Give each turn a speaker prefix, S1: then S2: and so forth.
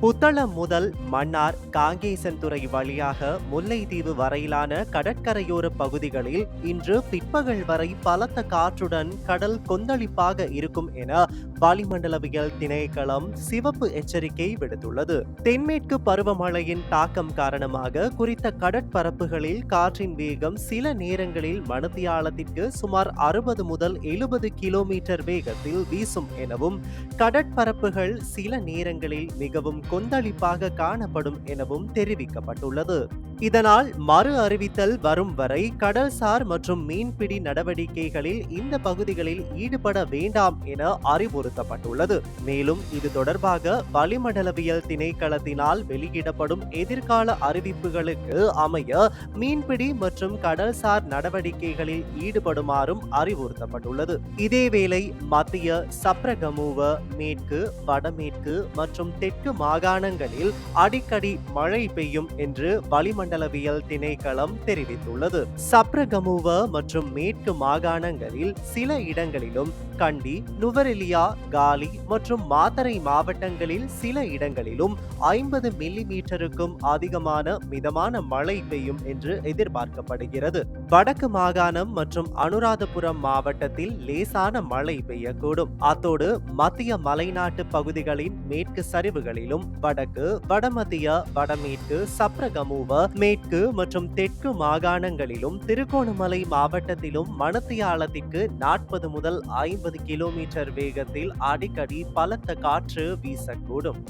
S1: புத்தளம் முதல் மன்னார் காங்கேசன்துறை வழியாக முல்லைத்தீவு வரையிலான கடற்கரையோர பகுதிகளில் இன்று பிற்பகல் வரை பலத்த காற்றுடன் கடல் கொந்தளிப்பாக இருக்கும் என வளிமண்டலவியல் திணைக்களம் சிவப்பு எச்சரிக்கை விடுத்துள்ளது. தென்மேற்கு பருவமழையின் தாக்கம் காரணமாக குறித்த கடற்பரப்புகளில் காற்றின் வேகம் சில நேரங்களில் மணித்தியாலத்திற்கு சுமார் அறுபது முதல் எழுபது கிலோமீட்டர் வேகத்தில் வீசும் எனவும் கடற்பரப்புகள் சில நேரங்களில் மிகவும் கொந்தளிப்பாக காணப்படும் எனவும் தெரிவிக்கப்பட்டுள்ளது. இதனால் மறு அறிவித்தல் வரும் வரை கடல்சார் மற்றும் மீன்பிடி நடவடிக்கைகளில் இந்த பகுதிகளில் ஈடுபட வேண்டாம் என அறிவுறுத்தப்பட்டுள்ளது. மேலும் இது தொடர்பாக வளிமண்டலவியல் திணைக்களத்தினால் வெளியிடப்படும் எதிர்கால அறிவிப்புகளுக்கு அமைய மீன்பிடி மற்றும் கடல்சார் நடவடிக்கைகளில் ஈடுபடுமாறும் அறிவுறுத்தப்பட்டுள்ளது. இதேவேளை மத்திய சப்ரகமுவ மேற்கு வடமேற்கு மற்றும் தெற்கு மாகாணங்களில் அடிக்கடி மழை பெய்யும் என்று வளிமண்டல வளிமண்டலவியல் திணைக்களம் தெரிவித்துள்ளது. சப்ரகமுவ மற்றும் மேற்கு மாகாணங்களில் சில இடங்களிலும் கண்டி நுவரெலியா காலி மற்றும் மாத்தரை மாவட்டங்களில் சில இடங்களிலும் ஐம்பது மில்லி மீட்டருக்கும் அதிகமான மிதமான மழை பெய்யும் என்று எதிர்பார்க்கப்படுகிறது. வடக்கு மாகாணம் மற்றும் அனுராதபுரம் மாவட்டத்தில் லேசான மழை பெய்யக்கூடும். அத்தோடு மத்திய மலைநாட்டு பகுதிகளின் மேற்கு சரிவுகளிலும் வடக்கு வடமத்திய வடமேற்கு சப்ரகமுவ மேற்கு மற்றும் தெற்கு மாகாணங்களிலும் திருகோணமலை மாவட்டத்திலும் மணத்தியாலத்திற்கு நாற்பது முதல் ஐம்பது கிலோமீட்டர் வேகத்தில் அடிக்கடி பலத்த காற்று வீசக்கூடும்.